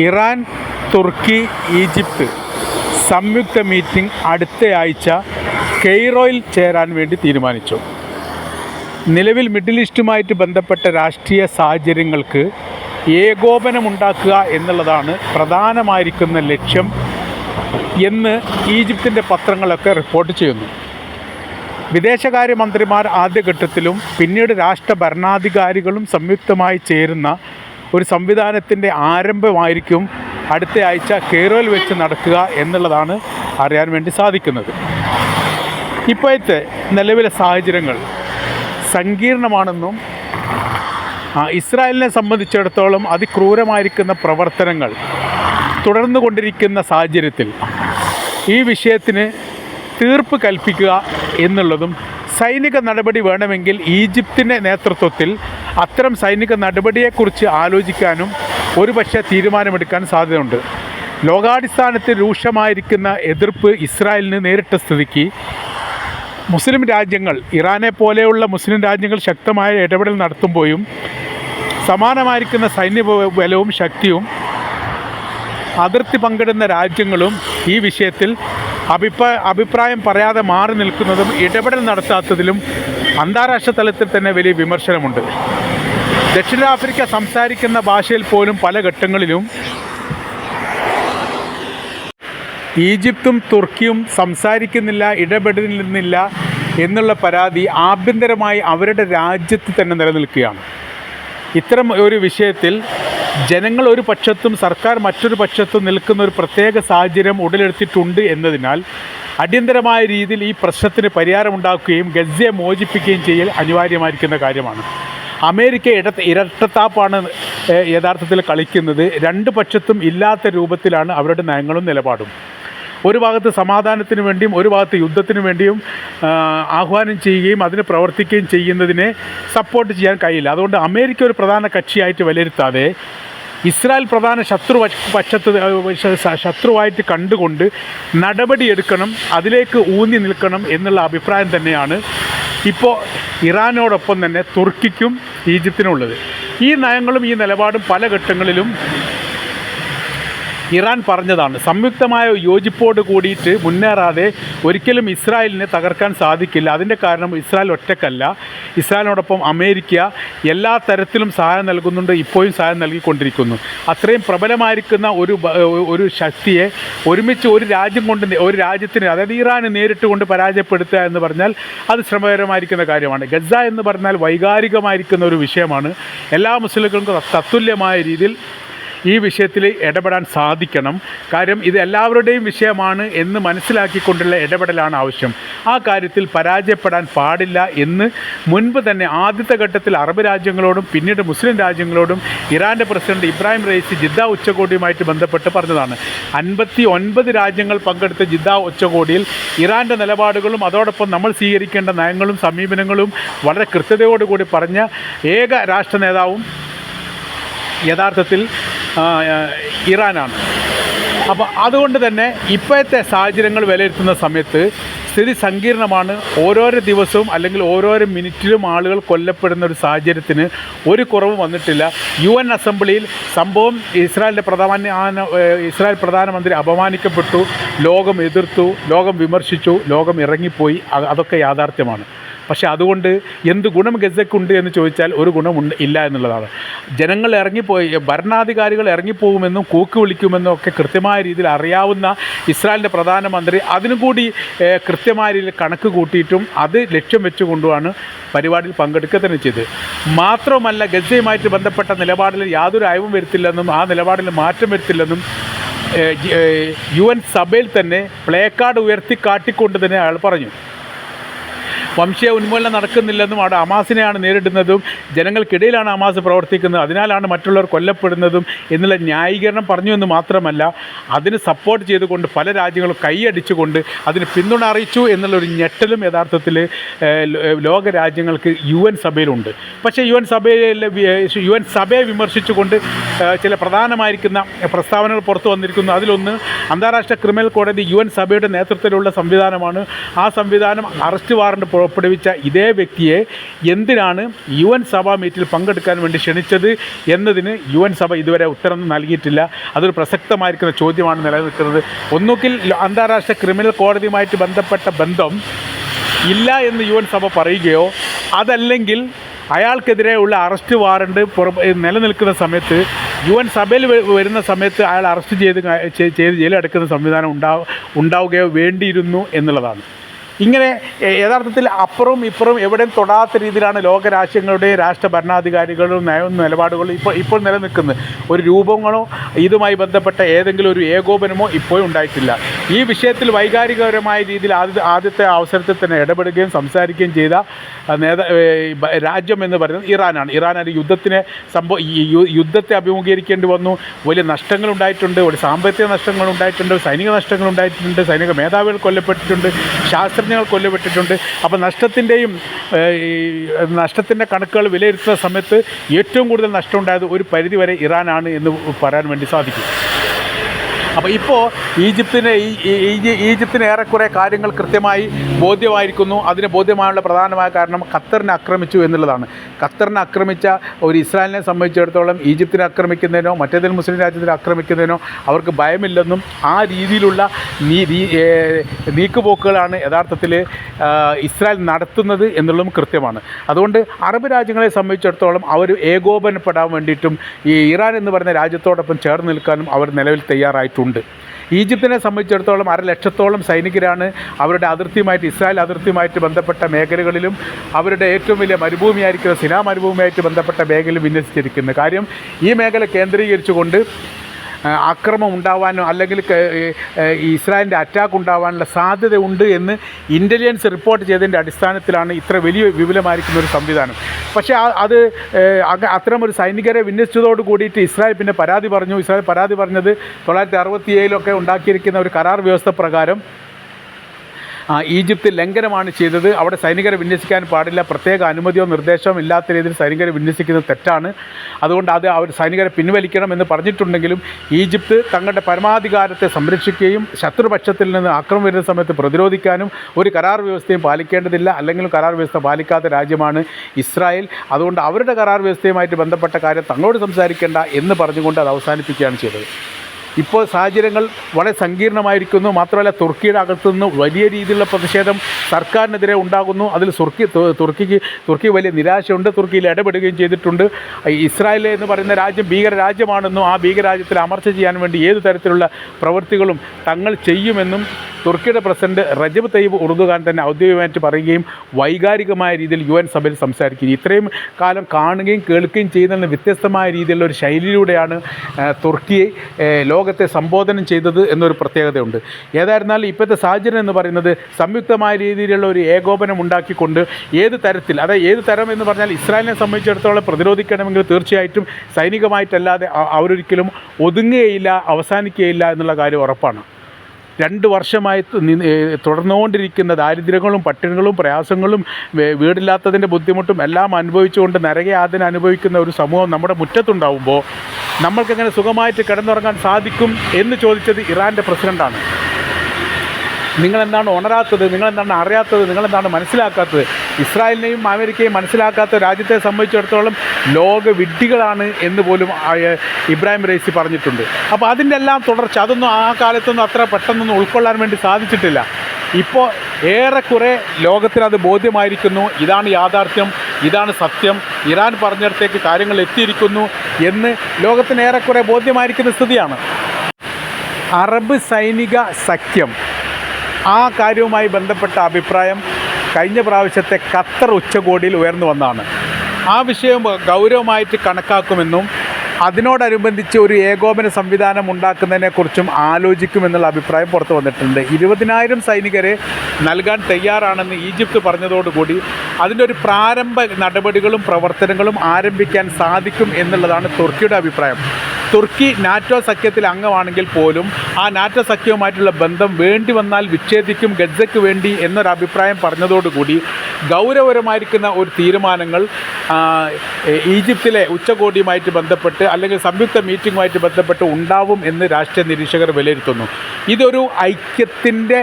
Iran തുർക്കി Egypt സംയുക്ത meeting അടുത്ത ആഴ്ച കെയ്റോയിൽ ചേരാൻ വേണ്ടി തീരുമാനിച്ചു. നിലവിൽ മിഡിൽ ഈസ്റ്റുമായിട്ട് ബന്ധപ്പെട്ട രാഷ്ട്രീയ സാഹചര്യങ്ങൾക്ക് ഏകോപനമുണ്ടാക്കുക എന്നുള്ളതാണ് പ്രധാനമായിരിക്കുന്ന ലക്ഷ്യം എന്ന് ഈജിപ്തിന്റെ പത്രങ്ങളൊക്കെ റിപ്പോർട്ട് ചെയ്യുന്നു. വിദേശകാര്യമന്ത്രിമാർ ആദ്യഘട്ടത്തിലും പിന്നീട് രാഷ്ട്ര ഭരണാധികാരികളും സംയുക്തമായി ചേരുന്ന ഒരു സംവിധാനത്തിന്റെ ആരംഭമായിരിക്കും അടുത്ത ആഴ്ച കേരളിൽ വെച്ച് നടക്കുക എന്നുള്ളതാണ് അറിയാൻ വേണ്ടി സാധിക്കുന്നത്. ഇപ്പോഴത്തെ നിലവിലെ സാഹചര്യങ്ങൾ സങ്കീർണമാണെന്നും ഇസ്രായേലിനെ സംബന്ധിച്ചിടത്തോളം അതിക്രൂരമായിരിക്കുന്ന പ്രവർത്തനങ്ങൾ തുടർന്നു കൊണ്ടിരിക്കുന്ന സാഹചര്യത്തിൽ ഈ വിഷയത്തിന് തീർപ്പ് കൽപ്പിക്കുക എന്നുള്ളതും സൈനിക നടപടി വേണമെങ്കിൽ ഈജിപ്തിന്റെ നേതൃത്വത്തിൽ അത്തരം സൈനിക നടപടിയെക്കുറിച്ച് ആലോചിക്കാനും ഒരുപക്ഷെ തീരുമാനമെടുക്കാൻ സാധ്യതയുണ്ട്. ലോകാടിസ്ഥാനത്തിൽ രൂക്ഷമായിരിക്കുന്ന എതിർപ്പ് ഇസ്രായേലിന് നേരിട്ട സ്ഥിതിക്ക് മുസ്ലിം രാജ്യങ്ങൾ ഇറാനെ പോലെയുള്ള മുസ്ലിം രാജ്യങ്ങൾ ശക്തമായ ഇടപെടൽ നടത്തുമ്പോഴും സമാനമായിരിക്കുന്ന സൈന്യ ബലവും ശക്തിയും അതിർത്തി പങ്കിടുന്ന രാജ്യങ്ങളും ഈ വിഷയത്തിൽ അഭിപ്രായ അഭിപ്രായം പറയാതെ മാറി നിൽക്കുന്നതും ഇടപെടൽ നടത്താത്തതിലും അന്താരാഷ്ട്ര തലത്തിൽ തന്നെ വലിയ വിമർശനമുണ്ട്. ദക്ഷിണാഫ്രിക്ക സംസാരിക്കുന്ന ഭാഷയിൽ പോലും പല ഘട്ടങ്ങളിലും ഈജിപ്തും തുർക്കിയും സംസാരിക്കുന്നില്ല ഇടപെടുന്നില്ല എന്നുള്ള പരാതി ആഭ്യന്തരമായി അവരുടെ രാജ്യത്ത് തന്നെ നിലനിൽക്കുകയാണ്. ഇത്തരം ഒരു വിഷയത്തിൽ ജനങ്ങൾ ഒരു പക്ഷത്തും സർക്കാർ മറ്റൊരു പക്ഷത്തും നിൽക്കുന്ന ഒരു പ്രത്യേക സാഹചര്യം ഉടലെടുത്തിട്ടുണ്ട് എന്നതിനാൽ അടിയന്തരമായ രീതിയിൽ ഈ പ്രശ്നത്തിന് പരിഹാരമുണ്ടാക്കുകയും ഗസയെ മോചിപ്പിക്കുകയും ചെയ്യൽ അനിവാര്യമായിരിക്കുന്ന കാര്യമാണ്. അമേരിക്ക ഇട ഇരട്ടത്താപ്പാണ് യഥാർത്ഥത്തിൽ കളിക്കുന്നത്. രണ്ട് പക്ഷത്തും ഇല്ലാത്ത രൂപത്തിലാണ് അവരുടെ നയങ്ങളും നിലപാടും. ഒരു ഭാഗത്ത് സമാധാനത്തിന് വേണ്ടിയും ഒരു ഭാഗത്ത് യുദ്ധത്തിന് വേണ്ടിയും ആഹ്വാനം ചെയ്യുകയും അതിന് പ്രവർത്തിക്കുകയും ചെയ്യുന്നതിനെ സപ്പോർട്ട് ചെയ്യാൻ കഴിയില്ല. അതുകൊണ്ട് അമേരിക്ക ഒരു പ്രധാന കക്ഷിയായിട്ട് വിലയിരുത്താതെ ഇസ്രായേൽ പ്രധാന ശത്രു പക്ഷത്ത് ശത്രുവായിട്ട് കണ്ടുകൊണ്ട് നടപടിയെടുക്കണം അതിലേക്ക് ഊന്നി നിൽക്കണം എന്നുള്ള അഭിപ്രായം തന്നെയാണ്. ഇപ്പോൾ ഇറാനോടൊപ്പം തന്നെ തുർക്കിക്കും ഈജിപ്തിനുള്ളത്. ഈ നയങ്ങളും ഈ നിലപാടും പല ഘട്ടങ്ങളിലും ഇറാൻ പറഞ്ഞതാണ് സംയുക്തമായ യോജിപ്പോട് കൂടിയിട്ട് മുന്നേറാതെ ഒരിക്കലും ഇസ്രായേലിനെ തകർക്കാൻ സാധിക്കില്ല. അതിന്റെ കാരണം ഇസ്രായേൽ ഒറ്റക്കല്ല. ഇസ്രായേലിനോടൊപ്പം അമേരിക്ക എല്ലാ തരത്തിലും സഹായം നൽകുന്നുണ്ട് ഇപ്പോഴും സഹായം നൽകിക്കൊണ്ടിരിക്കുന്നു. അത്രയും പ്രബലമായിരിക്കുന്ന ഒരു ഒരു ശക്തിയെ ഒരുമിച്ച് ഒരു രാജ്യം കൊണ്ട് ഒരു രാജ്യത്തിന് അതായത് ഇറാനെ നേരിട്ട് കൊണ്ട് പരാജയപ്പെടുത്തുക എന്ന് പറഞ്ഞാൽ അത് ശ്രമകരമായിരിക്കുന്ന കാര്യമാണ്. ഗസ എന്ന് പറഞ്ഞാൽ വൈകാരികമായിരിക്കുന്ന ഒരു വിഷയമാണ്. എല്ലാ മുസ്ലിങ്ങൾക്കും തത്തുല്യമായ രീതിയിൽ ഈ വിഷയത്തിൽ ഇടപെടാൻ സാധിക്കണം. കാര്യം ഇത് എല്ലാവരുടെയും വിഷയമാണ് എന്ന് മനസ്സിലാക്കിക്കൊണ്ടുള്ള ഇടപെടലാണ് ആവശ്യം. ആ കാര്യത്തിൽ പരാജയപ്പെടാൻ പാടില്ല എന്ന് മുൻപ് തന്നെ ആദ്യത്തെ ഘട്ടത്തിൽ അറബ് രാജ്യങ്ങളോടും പിന്നീട് മുസ്ലിം രാജ്യങ്ങളോടും ഇറാന്റെ പ്രസിഡന്റ് ഇബ്രാഹിം റൈസി ജിദ്ദ ഉച്ചകോടിയുമായിട്ട് ബന്ധപ്പെട്ട് പറഞ്ഞതാണ്. അൻപത്തി ഒൻപത് രാജ്യങ്ങൾ പങ്കെടുത്ത ജിദ്ദ ഉച്ചകോടിയിൽ ഇറാന്റെ നിലപാടുകളും അതോടൊപ്പം നമ്മൾ സ്വീകരിക്കേണ്ട നയങ്ങളും സമീപനങ്ങളും വളരെ കൃത്യതയോടുകൂടി പറഞ്ഞ ഏക രാഷ്ട്ര നേതാവും യഥാർത്ഥത്തിൽ ഇറാനാണ്. അപ്പോൾ അതുകൊണ്ട് തന്നെ ഇപ്പോഴത്തെ സാഹചര്യങ്ങൾ വിലയിരുത്തുന്ന സമയത്ത് സ്ഥിതി സങ്കീർണമാണ്. ഓരോരോ ദിവസവും അല്ലെങ്കിൽ ഓരോരോ മിനിറ്റിലും ആളുകൾ കൊല്ലപ്പെടുന്ന ഒരു സാഹചര്യത്തിന് ഒരു കുറവും വന്നിട്ടില്ല. യു എൻ അസംബ്ലിയിൽ സംഭവം ഇസ്രായേലിന്റെ പ്രധാന ഇസ്രായേൽ പ്രധാനമന്ത്രി അപമാനിക്കപ്പെട്ടു ലോകം എതിർത്തു ലോകം വിമർശിച്ചു ലോകം ഇറങ്ങിപ്പോയി അതൊക്കെ യാഥാർത്ഥ്യമാണ്. പക്ഷേ അതുകൊണ്ട് എന്ത് ഗുണം ഗസക്കുണ്ട് എന്ന് ചോദിച്ചാൽ ഒരു ഗുണം ഇല്ല എന്നുള്ളതാണ്. ജനങ്ങൾ ഇറങ്ങിപ്പോയി ഭരണാധികാരികൾ ഇറങ്ങിപ്പോകുമെന്നും കൂക്ക് വിളിക്കുമെന്നും ഒക്കെ കൃത്യമായ രീതിയിൽ അറിയാവുന്ന ഇസ്രായേലിന്റെ പ്രധാനമന്ത്രി അതിനും കൂടി കൃത്യമായ രീതിയിൽ കണക്ക് കൂട്ടിയിട്ടും അത് ലക്ഷ്യം വെച്ചുകൊണ്ടുമാണ് പരിപാടിയിൽ പങ്കെടുക്കുക തന്നെ ചെയ്തത്. മാത്രമല്ല ഗസയുമായിട്ട് ബന്ധപ്പെട്ട നിലപാടിൽ യാതൊരു അയവും വരുത്തില്ലെന്നും ആ നിലപാടിൽ മാറ്റം വരുത്തില്ലെന്നും യു എൻ സഭയിൽ തന്നെ പ്ലേ കാർഡ് ഉയർത്തി കാട്ടിക്കൊണ്ട് തന്നെ അയാൾ പറഞ്ഞു. വംശീയ ഉന്മൂലനം നടക്കുന്നില്ലെന്നും അവിടെ അമാസിനെയാണ് നേരിടുന്നതും ജനങ്ങൾക്കിടയിലാണ് അമാസ് പ്രവർത്തിക്കുന്നത്. അതിനാലാണ് മറ്റുള്ളവർ കൊല്ലപ്പെടുന്നതും എന്നുള്ള ന്യായീകരണം പറഞ്ഞു എന്ന് മാത്രമല്ല അതിന് സപ്പോർട്ട് ചെയ്തുകൊണ്ട് പല രാജ്യങ്ങളും കൈയടിച്ചുകൊണ്ട് അതിന് പിന്തുണ അറിയിച്ചു എന്നുള്ളൊരു ഞെട്ടലും യഥാർത്ഥത്തിൽ ലോക രാജ്യങ്ങൾക്ക് യു എൻ സഭയിലുണ്ട്. പക്ഷേ യു എൻ സഭയിലെ യു എൻ സഭയെ വിമർശിച്ചുകൊണ്ട് ചില പ്രധാനമായിരിക്കുന്ന പ്രസ്താവനകൾ പുറത്തു വന്നിരിക്കുന്നു. അതിലൊന്ന് അന്താരാഷ്ട്ര ക്രിമിനൽ കോടതി യു എൻ സഭയുടെ നേതൃത്വത്തിലുള്ള സംവിധാനമാണ്. ആ സംവിധാനം അറസ്റ്റ് വാറണ്ട് പുറപ്പെടുവിച്ച ഇതേ വ്യക്തിയെ എന്തിനാണ് യു എൻ സഭാ മീറ്റിൽ പങ്കെടുക്കാൻ വേണ്ടി ക്ഷണിച്ചത് എന്നതിന് യു എൻ സഭ ഇതുവരെ ഉത്തരം നൽകിയിട്ടില്ല. അതൊരു പ്രസക്തമായിരിക്കുന്ന ചോദ്യമാണ് നിലനിൽക്കുന്നത്. ഒന്നുകിൽ അന്താരാഷ്ട്ര ക്രിമിനൽ കോടതിയുമായിട്ട് ബന്ധപ്പെട്ട ബന്ധം ഇല്ല എന്ന് യു എൻ സഭ പറയുകയോ അതല്ലെങ്കിൽ അയാൾക്കെതിരെയുള്ള അറസ്റ്റ് വാറണ്ട് നിലനിൽക്കുന്ന സമയത്ത് യു എൻ സഭയിൽ വരുന്ന സമയത്ത് അയാൾ അറസ്റ്റ് ചെയ്ത് ചെയ്ത് ജയിലടക്കുന്ന സംവിധാനം ഉണ്ടാ ഉണ്ടാവുകയോ വേണ്ടിയിരുന്നു എന്നുള്ളതാണ്. ഇങ്ങനെ യഥാർത്ഥത്തിൽ അപ്പുറവും ഇപ്പുറവും എവിടെയും തൊടാത്ത രീതിയിലാണ് ലോകരാഷ്ട്രങ്ങളുടെ രാഷ്ട്ര ഭരണാധികാരികളും നയവും നിലപാടുകളും ഇപ്പോൾ ഇപ്പോൾ നിലനിൽക്കുന്നത്. ഒരു രൂപങ്ങളോ ഇതുമായി ബന്ധപ്പെട്ട ഏതെങ്കിലും ഒരു ഏകോപനമോ ഇപ്പോഴും ഉണ്ടായിട്ടില്ല. ഈ വിഷയത്തിൽ വൈകാരികപരമായ രീതിയിൽ ആദ്യ ആദ്യത്തെ അവസരത്തിൽ തന്നെ ഇടപെടുകയും സംസാരിക്കുകയും ചെയ്ത നേതാ രാജ്യം എന്ന് പറയുന്നത് ഇറാനാണ്. ഇറാൻ ഒരു യുദ്ധത്തിനെ സംഭവ യുദ്ധത്തെ അഭിമുഖീകരിക്കേണ്ടി വന്നു. വലിയ നഷ്ടങ്ങൾ ഉണ്ടായിട്ടുണ്ട്. ഒരു സാമ്പത്തിക നഷ്ടങ്ങൾ ഉണ്ടായിട്ടുണ്ട്. സൈനിക നഷ്ടങ്ങൾ ഉണ്ടായിട്ടുണ്ട്. സൈനിക മേധാവികൾ കൊല്ലപ്പെട്ടിട്ടുണ്ട്. ശാസ്ത്രജ്ഞർ കൊല്ലപ്പെട്ടിട്ടുണ്ട്. അപ്പോൾ നഷ്ടത്തിന്റെയും നഷ്ടത്തിന്റെ കണക്കുകൾ വിലയിരുത്തുന്ന സമയത്ത് ഏറ്റവും കൂടുതൽ നഷ്ടമുണ്ടായത് ഒരു പരിധിവരെ ഇറാനാണ് എന്ന് പറയാൻ വേണ്ടി സാധിക്കും. അപ്പോൾ ഇപ്പോൾ ഈജിപ്തിന് ഈജിപ്തിന് ഏറെക്കുറെ കാര്യങ്ങൾ കൃത്യമായി ബോധ്യമായിരിക്കുന്നു. അതിന് ബോധ്യമായുള്ള പ്രധാനമായ കാരണം ഖത്തറിനെ ആക്രമിച്ചു എന്നുള്ളതാണ്. ഖത്തറിനെ ആക്രമിച്ച ഒരു ഇസ്രായേലിനെ സംബന്ധിച്ചിടത്തോളം ഈജിപ്തിനെ ആക്രമിക്കുന്നതിനോ മറ്റേതെങ്കിലും മുസ്ലിം രാജ്യത്തിനെ ആക്രമിക്കുന്നതിനോ അവർക്ക് ഭയമില്ലെന്നും ആ രീതിയിലുള്ള നീക്കുപോക്കുകളാണ് യഥാർത്ഥത്തിൽ ഇസ്രായേൽ നടത്തുന്നത് എന്നുള്ളതും കൃത്യമാണ്. അതുകൊണ്ട് അറബ് രാജ്യങ്ങളെ സംബന്ധിച്ചിടത്തോളം അവർ ഏകോപനപ്പെടാൻ വേണ്ടിയിട്ടും ഈ ഇറാൻ എന്ന് പറയുന്ന രാജ്യത്തോടൊപ്പം ചേർന്ന് നിൽക്കാനും അവർ നിലവിൽ തയ്യാറായിട്ടുണ്ട്. ഈജിപ്തിനെ സംബന്ധിച്ചിടത്തോളം അര ലക്ഷത്തോളം സൈനികരാണ് അവരുടെ അതിർത്തിയുമായിട്ട് ഇസ്രായേൽ അതിർത്തിയുമായിട്ട് ബന്ധപ്പെട്ട മേഖലകളിലും അവരുടെ ഏറ്റവും വലിയ മരുഭൂമിയായിരിക്കുന്ന സിനാ മരുഭൂമിയായിട്ട് ബന്ധപ്പെട്ട മേഖലയിൽ വിന്യസിച്ചിരിക്കുന്നത് കാര്യം ഈ മേഖല കേന്ദ്രീകരിച്ചുകൊണ്ട് ആ, ആക്രമണം ഉണ്ടാവാനോ അല്ലെങ്കിൽ ഇസ്രായേലിന്റെ അറ്റാക്ക് ഉണ്ടാവാനുള്ള സാധ്യത ഉണ്ട് എന്ന് ഇന്റലിജൻസ് റിപ്പോർട്ട് ചെയ്തതിന്റെ അടിസ്ഥാനത്തിലാണ് ഇത്ര വലിയ വിപുലമായിരിക്കുന്ന ഒരു സംവിധാനം. പക്ഷേ അത് അത്തരമൊരു സൈനികരെ വിന്യസിച്ചതോട് കൂടിയിട്ട് ഇസ്രായേൽ പിന്നെ പരാതി പറഞ്ഞു. ഇസ്രായേൽ പരാതി പറഞ്ഞത് തൊള്ളായിരത്തി അറുപത്തി ഏഴിലൊക്കെ ഉണ്ടാക്കിയിരിക്കുന്ന ഒരു കരാർ വ്യവസ്ഥ പ്രകാരം ഈജിപ്ത് ലംഘനമാണ് ചെയ്തത്. അവിടെ സൈനികരെ വിന്യസിക്കാൻ പാടില്ല. പ്രത്യേക അനുമതിയോ നിർദ്ദേശമോ ഇല്ലാത്ത രീതിയിൽ സൈനികരെ വിന്യസിക്കുന്നത് തെറ്റാണ്. അതുകൊണ്ട് അത് അവർ സൈനികരെ പിൻവലിക്കണം എന്ന് പറഞ്ഞിട്ടുണ്ടെങ്കിലും ഈജിപ്ത് തങ്ങളുടെ പരമാധികാരത്തെ സംരക്ഷിക്കുകയും ശത്രുപക്ഷത്തിൽ നിന്ന് ആക്രമം വരുന്ന സമയത്ത് പ്രതിരോധിക്കാനും ഒരു കരാർ വ്യവസ്ഥയും പാലിക്കേണ്ടതില്ല. അല്ലെങ്കിൽ കരാർ വ്യവസ്ഥ പാലിക്കാത്ത രാജ്യമാണ് ഇസ്രായേൽ. അതുകൊണ്ട് അവരുടെ കരാർ വ്യവസ്ഥയുമായിട്ട് ബന്ധപ്പെട്ട കാര്യം തങ്ങളോട് സംസാരിക്കേണ്ട എന്ന് പറഞ്ഞുകൊണ്ട് അത് അവസാനിപ്പിക്കുകയാണ് ചെയ്തത്. ഇപ്പോൾ സാഹചര്യങ്ങൾ വളരെ സങ്കീർണമായിരിക്കുന്നു. മാത്രമല്ല തുർക്കിയുടെ അകത്തുനിന്ന് വലിയ രീതിയിലുള്ള പ്രതിഷേധം സർക്കാരിനെതിരെ ഉണ്ടാകുന്നു. അതിൽ തുർക്കി തുർക്കിക്ക് തുർക്കി വലിയ നിരാശയുണ്ട്. തുർക്കിയിൽ ഇടപെടുകയും ചെയ്തിട്ടുണ്ട്. ഇസ്രായേൽ എന്ന് പറയുന്ന രാജ്യം ഭീകര രാജ്യമാണെന്നും ആ ഭീകരരാജ്യത്തിൽ അമർച്ച ചെയ്യാൻ വേണ്ടി ഏത് തരത്തിലുള്ള പ്രവൃത്തികളും തങ്ങൾ ചെയ്യുമെന്നും തുർക്കിയുടെ പ്രസിഡന്റ് റജബ് തയ്യബ് ഉറുദുഖാൻ തന്നെ ഔദ്യോഗികമായിട്ട് പറയുകയും വൈകാരികമായ രീതിയിൽ യു എൻ സഭയിൽ സംസാരിക്കുകയും ഇത്രയും കാലം കാണുകയും കേൾക്കുകയും ചെയ്യുന്ന വ്യത്യസ്തമായ രീതിയിലുള്ള ഒരു ശൈലിയിലൂടെയാണ് തുർക്കിയെ ഏ, ലോകത്തെ സംബോധനം ചെയ്തത് എന്നൊരു പ്രത്യേകതയുണ്ട്. ഏതായിരുന്നാലും ഇപ്പോഴത്തെ സാഹചര്യം എന്ന് പറയുന്നത് സംയുക്തമായ രീതിയിലുള്ള ഒരു ഏകോപനം ഉണ്ടാക്കിക്കൊണ്ട് ഏത് തരത്തിൽ അതായത് ഏത് തരം എന്ന് പറഞ്ഞാൽ ഇസ്രായേലിനെ സംബന്ധിച്ചിടത്തോളം പ്രതിരോധിക്കണമെങ്കിൽ തീർച്ചയായിട്ടും സൈനികമായിട്ടല്ലാതെ അവരൊരിക്കലും ഒതുങ്ങുകയില്ല അവസാനിക്കുകയില്ല എന്നുള്ള കാര്യം ഉറപ്പാണ്. രണ്ട് വർഷമായി തുടർന്നുകൊണ്ടിരിക്കുന്ന ദാരിദ്ര്യങ്ങളും പട്ടിണികളും പ്രയാസങ്ങളും വീടില്ലാത്തതിന്റെ ബുദ്ധിമുട്ടും എല്ലാം അനുഭവിച്ചുകൊണ്ട് നരകയാതന അനുഭവിക്കുന്ന ഒരു സമൂഹം നമ്മുടെ മുറ്റത്തുണ്ടാവുമ്പോൾ നമ്മൾക്കെങ്ങനെ സുഖമായിട്ട് കിടന്നുറങ്ങാൻ സാധിക്കും എന്ന് ചോദിച്ചത് ഇറാന്റെ പ്രസിഡന്റാണ് നിങ്ങളെന്താണ് ഉണരാത്തത്? നിങ്ങളെന്താണ് അറിയാത്തത്? നിങ്ങളെന്താണ് മനസ്സിലാക്കാത്തത്? ഇസ്രായേലിനെയും അമേരിക്കയും മനസ്സിലാക്കാത്ത രാജ്യത്തെ സംബന്ധിച്ചിടത്തോളം ലോക വിഡ്ഢികളാണ് എന്ന് പോലും ഇബ്രാഹിം റൈസി പറഞ്ഞിട്ടുണ്ട്. അപ്പോൾ അതിന്റെ എല്ലാം തുടർച്ച അതൊന്നും ആ കാലത്തൊന്നും അത്ര പെട്ടെന്നൊന്നും ഉൾക്കൊള്ളാൻ വേണ്ടി സാധിച്ചിട്ടില്ല. ഇപ്പോൾ ഏറെക്കുറെ ലോകത്തിനത് ബോധ്യമായിരിക്കുന്നു. ഇതാണ് യാഥാർത്ഥ്യം ഇതാണ് സത്യം. ഇറാൻ പറഞ്ഞിടത്തേക്ക് കാര്യങ്ങൾ എത്തിയിരിക്കുന്നു എന്ന് ലോകത്തിന് ഏറെക്കുറെ ബോധ്യമായിരിക്കുന്ന സ്ഥിതിയാണ്. അറബ് സൈനിക സഖ്യം. ആ കാര്യവുമായി ബന്ധപ്പെട്ട അഭിപ്രായം കഴിഞ്ഞ പ്രാവശ്യത്തെ ഖത്തർ ഉച്ചകോടിയിൽ ഉയർന്നു വന്നതാണ് ആ വിഷയം ഗൗരവമായിട്ട് കണക്കാക്കുമെന്നും അതിനോടനുബന്ധിച്ച് ഒരു ഏകോപന സംവിധാനം ഉണ്ടാക്കുന്നതിനെക്കുറിച്ചും ആലോചിക്കുമെന്നുള്ള അഭിപ്രായം പുറത്തു വന്നിട്ടുണ്ട്. ഇരുപതിനായിരം സൈനികരെ നൽകാൻ തയ്യാറാണെന്ന് ഈജിപ്ത് പറഞ്ഞതോടുകൂടി അതിന്റെ ഒരു പ്രാരംഭ നടപടികളും പ്രവർത്തനങ്ങളും ആരംഭിക്കാൻ സാധിക്കും എന്നുള്ളതാണ് തുർക്കിയുടെ അഭിപ്രായം. തുർക്കി നാറ്റോ സഖ്യത്തിൽ അംഗമാണെങ്കിൽ പോലും ആ നാറ്റോ സഖ്യവുമായിട്ടുള്ള ബന്ധം വേണ്ടി വന്നാൽ വിച്ഛേദിക്കും ഗഡ്സയ്ക്ക് വേണ്ടി എന്നൊരഭിപ്രായം പറഞ്ഞതോടുകൂടി ഗൗരവപരമായിരിക്കുന്ന ഒരു തീരുമാനങ്ങൾ ഈജിപ്തിലെ ഉച്ചകോടിയുമായിട്ട് ബന്ധപ്പെട്ട് അല്ലെങ്കിൽ സംയുക്ത മീറ്റിങ്ങുമായിട്ട് ബന്ധപ്പെട്ട് ഉണ്ടാവും എന്ന് രാഷ്ട്രീയ നിരീക്ഷകർ വിലയിരുത്തുന്നു. ഇതൊരു ഐക്യത്തിന്റെ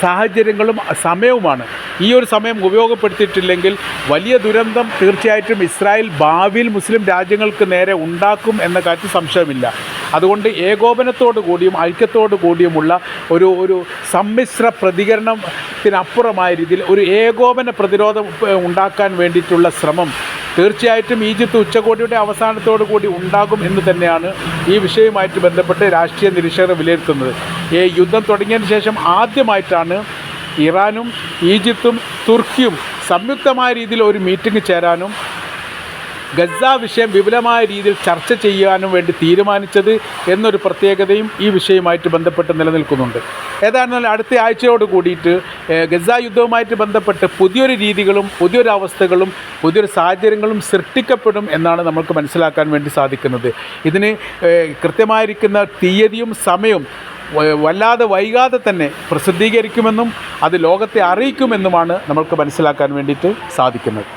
സാഹചര്യങ്ങളും സമയവുമാണ്. ഈ ഒരു സമയം ഉപയോഗപ്പെടുത്തിയിട്ടില്ലെങ്കിൽ വലിയ ദുരന്തം തീർച്ചയായിട്ടും ഇസ്രായേൽ ഭാവിയിൽ മുസ്ലിം രാജ്യങ്ങൾക്ക് നേരെ ഉണ്ടാക്കും എന്ന കാര്യത്തിൽ സംശയമില്ല. അതുകൊണ്ട് ഏകോപനത്തോടു കൂടിയും ഐക്യത്തോടു കൂടിയുമുള്ള ഒരു ഒരു സമ്മിശ്ര പ്രതികരണത്തിനപ്പുറമായ രീതിയിൽ ഒരു ഏകോപന പ്രതിരോധം ഉണ്ടാക്കാൻ വേണ്ടിയിട്ടുള്ള ശ്രമം തീർച്ചയായിട്ടും ഈജിപ്ത് ഉച്ചകോടിയുടെ അവസാനത്തോടു കൂടി ഉണ്ടാകും എന്ന് തന്നെയാണ് ഈ വിഷയവുമായിട്ട് ബന്ധപ്പെട്ട് രാഷ്ട്രീയ നിരീക്ഷകർ വിലയിരുത്തുന്നത്. ഈ യുദ്ധം തുടങ്ങിയതിന് ശേഷം ആദ്യമായിട്ടാണ് ഇറാനും ഈജിപ്തും തുർക്കിയും സംയുക്തമായ രീതിയിൽ ഒരു മീറ്റിംഗ് ചേരാനും ഗസ വിഷയം വിപുലമായ രീതിയിൽ ചർച്ച ചെയ്യാനും വേണ്ടി തീരുമാനിച്ചത് എന്നൊരു പ്രത്യേകതയും ഈ വിഷയവുമായിട്ട് ബന്ധപ്പെട്ട് നിലനിൽക്കുന്നുണ്ട്. ഏതായിരുന്നാലും അടുത്ത ആഴ്ചയോട് കൂടിയിട്ട് ഗസ യുദ്ധവുമായിട്ട് ബന്ധപ്പെട്ട് പുതിയൊരു രീതികളും പുതിയൊരു അവസ്ഥകളും പുതിയൊരു സാഹചര്യങ്ങളും സൃഷ്ടിക്കപ്പെടും എന്നാണ് നമുക്ക് മനസ്സിലാക്കാൻ വേണ്ടി സാധിക്കുന്നത്. ഇതിന് കൃത്യമായിരിക്കുന്ന തീയതിയും സമയവും വല്ലാതെ വൈകാതെ തന്നെ പ്രസിദ്ധീകരിക്കുമെന്നും അത് ലോകത്തെ അറിയിക്കുമെന്നുമാണ് നമുക്ക് മനസ്സിലാക്കാൻ വേണ്ടിയിട്ട് സാധിക്കുന്നത്.